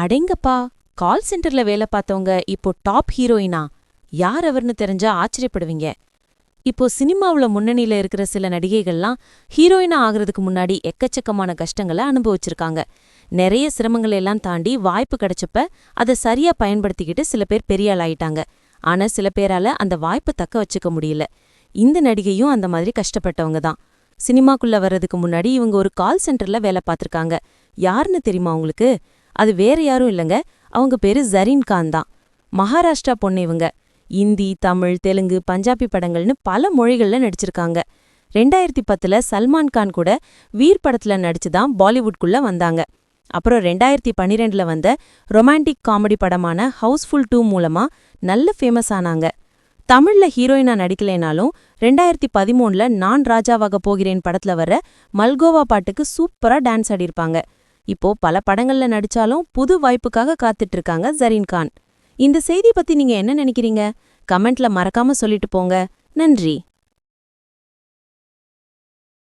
அடேங்கப்பா கால் சென்டர்ல வேலை பார்த்தவங்க இப்போ டாப் ஹீரோயினா யார் அவர்னு தெரிஞ்சா ஆச்சரியப்படுவீங்க. இப்போ சினிமாவுல முன்னணியில இருக்கிற சில நடிகைகள்லாம் ஹீரோயினா ஆகிறதுக்கு முன்னாடி எக்கச்சக்கமான கஷ்டங்களை அனுபவிச்சிருக்காங்க. நிறைய சிரமங்களை எல்லாம் தாண்டி வாய்ப்பு கிடைச்சப்ப அதை சரியா பயன்படுத்திக்கிட்டு சில பேர் பெரிய ஆளாயிட்டாங்க ஆயிட்டாங்க. ஆனா சில பேரால அந்த வாய்ப்பை தக்க வச்சுக்க முடியல. இந்த நடிகையும் அந்த மாதிரி கஷ்டப்பட்டவங்க தான். சினிமாக்குள்ள வர்றதுக்கு முன்னாடி இவங்க ஒரு கால் சென்டர்ல வேலை பார்த்திருக்காங்க. யாருன்னு தெரியுமா உங்களுக்கு? அது வேற யாரும் இல்லைங்க. அவங்க பேரு ஜரீன் கான் தான். மகாராஷ்டிரா பொண்ணு இவங்க. இந்தி தமிழ் தெலுங்கு பஞ்சாபி படங்கள்னு பல மொழிகள்ல நடிச்சிருக்காங்க. ரெண்டாயிரத்தி பத்துல சல்மான் கான் கூட வீர் படத்துல நடிச்சு தான் பாலிவுட்குள்ள வந்தாங்க. அப்புறம் ரெண்டாயிரத்தி பன்னிரெண்டில் வந்த ரொமான்டிக் காமெடி படமான ஹவுஸ்ஃபுல் டூ மூலமா நல்ல ஃபேமஸ் ஆனாங்க. தமிழ்ல ஹீரோயினாக நடிக்கலைனாலும் ரெண்டாயிரத்தி பதிமூணுல நான் ராஜாவாக போகிறேன் படத்துல வர மல்கோவா பாட்டுக்கு சூப்பரா டான்ஸ் ஆடிருப்பாங்க இப்போ பல படங்கள்ல நடிச்சாலும் புது வாய்ப்புக்காக காத்துட்டு இருக்காங்க ஜரீன் கான் இந்த செய்தி பத்தி நீங்க என்ன நினைக்கிறீங்க? கமெண்ட்ல மறக்காம சொல்லிட்டு போங்க. நன்றி.